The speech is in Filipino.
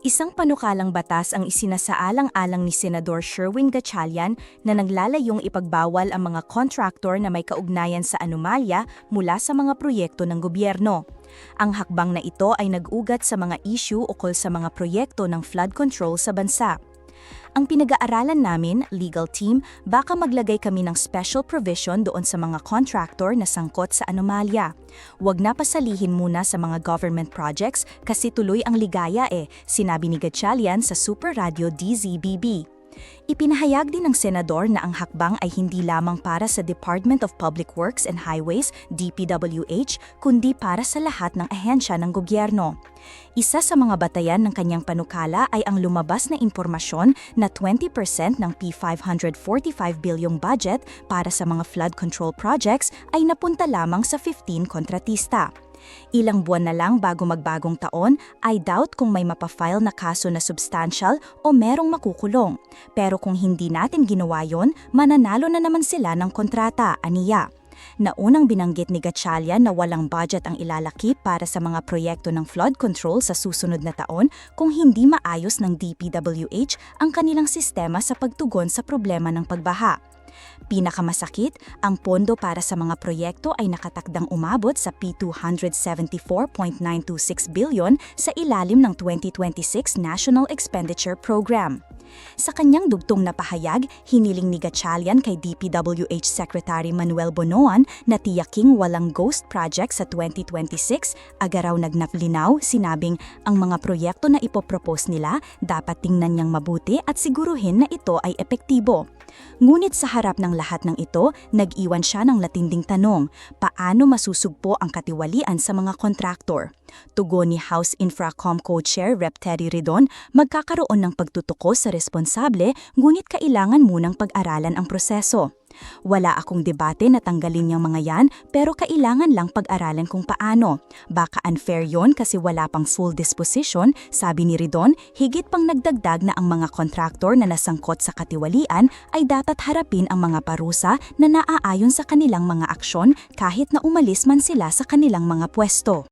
Isang panukalang batas ang isinasaalang-alang ni Senador Sherwin Gatchalian na naglalayong ipagbawal ang mga contractor na may kaugnayan sa anomalya mula sa mga proyekto ng gobyerno. Ang hakbang na ito ay nag-ugat sa mga issue ukol sa mga proyekto ng flood control sa bansa. Ang pinag-aaralan namin, legal team, baka maglagay kami ng special provision doon sa mga contractor na sangkot sa anomalya. Huwag na pasalihin muna sa mga government projects kasi tuloy ang ligaya eh, sinabi ni Gatchalian sa Super Radio DZBB. Ipinahayag din ng senador na ang hakbang ay hindi lamang para sa Department of Public Works and Highways, DPWH, kundi para sa lahat ng ahensya ng gobyerno. Isa sa mga batayan ng kanyang panukala ay ang lumabas na impormasyon na 20% ng P545 bilyong budget para sa mga flood control projects ay napunta lamang sa 15 kontratista. Ilang buwan na lang bago magbagong taon, I doubt kung may mapafile na kaso na substantial o merong makukulong. Pero kung hindi natin ginawa yon, mananalo na naman sila ng kontrata, aniya. Naunang binanggit ni Gatchalian na walang budget ang ilalaki para sa mga proyekto ng flood control sa susunod na taon kung hindi maayos ng DPWH ang kanilang sistema sa pagtugon sa problema ng pagbaha. Pinakamasakit, ang pondo para sa mga proyekto ay nakatakdang umabot sa P274.926 billion sa ilalim ng 2026 National Expenditure Program. Sa kanyang dugtong na pahayag, hiniling ni Gatchalian kay DPWH Secretary Manuel Bonoan na tiyaking walang ghost project sa 2026, agaraw nagnaflinaw, sinabing ang mga proyekto na ipopropose nila dapat tingnan niyang mabuti at siguruhin na ito ay epektibo. Ngunit sa harap ng lahat ng ito, nag-iwan siya ng latinding tanong, paano masusugpo ang katiwalian sa mga kontraktor? Tugon ni House Infracom Co-Chair Rep. Terry Ridon, magkakaroon ng pagtutuko sa responsable ngunit kailangan munang pag-aralan ang proseso. Wala akong debate na tanggalin niyang mga yan pero kailangan lang pag-aralan kung paano. Baka unfair yon kasi wala pang full disposition, sabi ni Ridon, higit pang nagdagdag na ang mga kontraktor na nasangkot sa katiwalian ay dapat harapin ang mga parusa na naaayon sa kanilang mga aksyon kahit na umalis man sila sa kanilang mga pwesto.